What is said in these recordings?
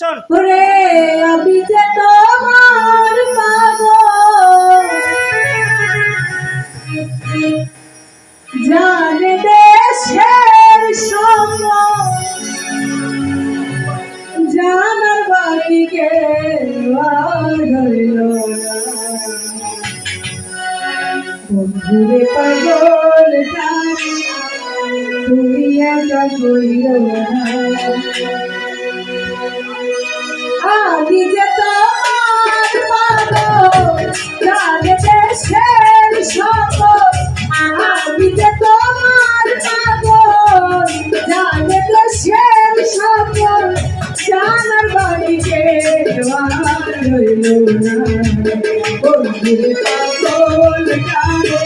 শোন ওরে, আমি যে তোমার পাগল। জানে দেশের সঙ্গ জানার বাড়িকে বন্ধুরে পাগল তুমি একা কইল না। আমি যে তোমার পাগল, জানে দেশের সকল আমি যে রইল না। বন্ধুর পাগল জানে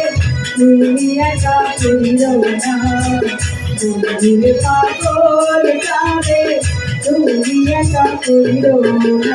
তুমি একা কইল না বন্ধুর পাগল জানে তুমি এত করিও না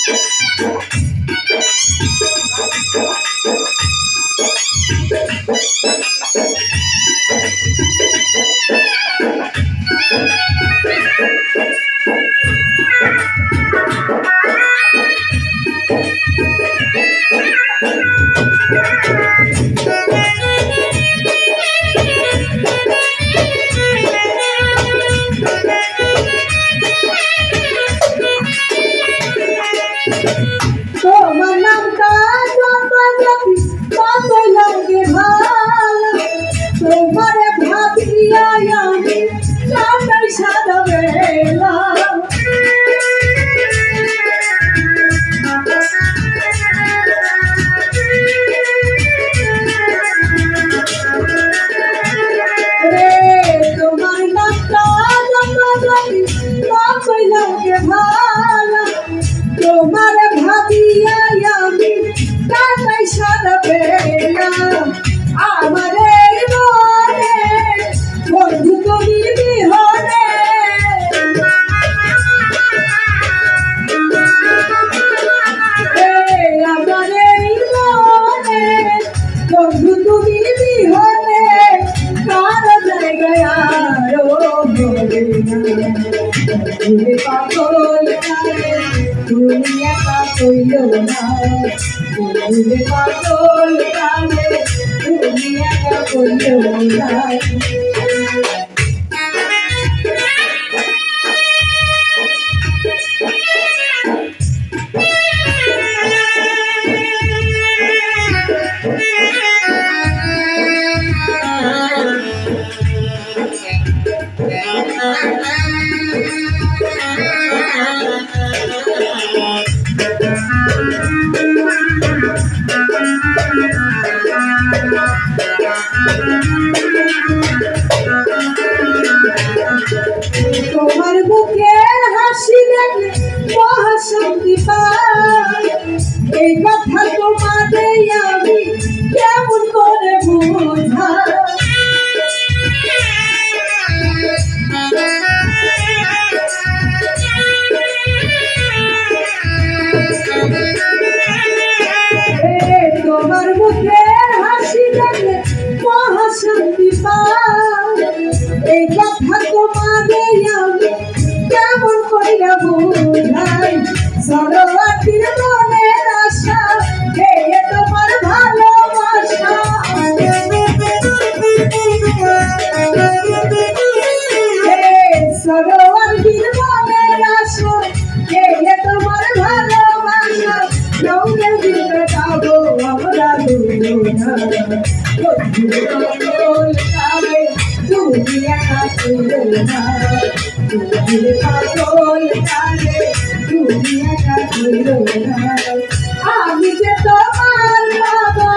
কইল না থাকলে মহাশক্তি পায় এই কথা আমি যে তোমার বাবা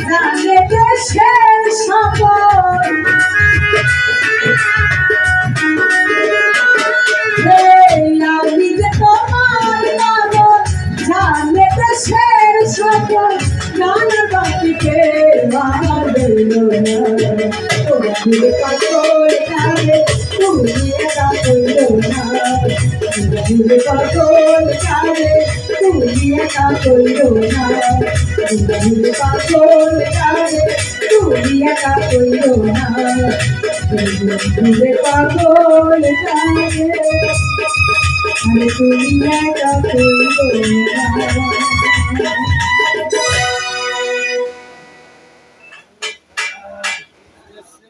জানে দেশের সকল দিল না তুমি পাগল কালে তুমি একা ছিল না তুমি পাগল কালে তুমি একা ছিল না তুমি পাগল কালে তুমি একা ছিল না তুমি পাগল কালে আরে তুমি একা ছিল না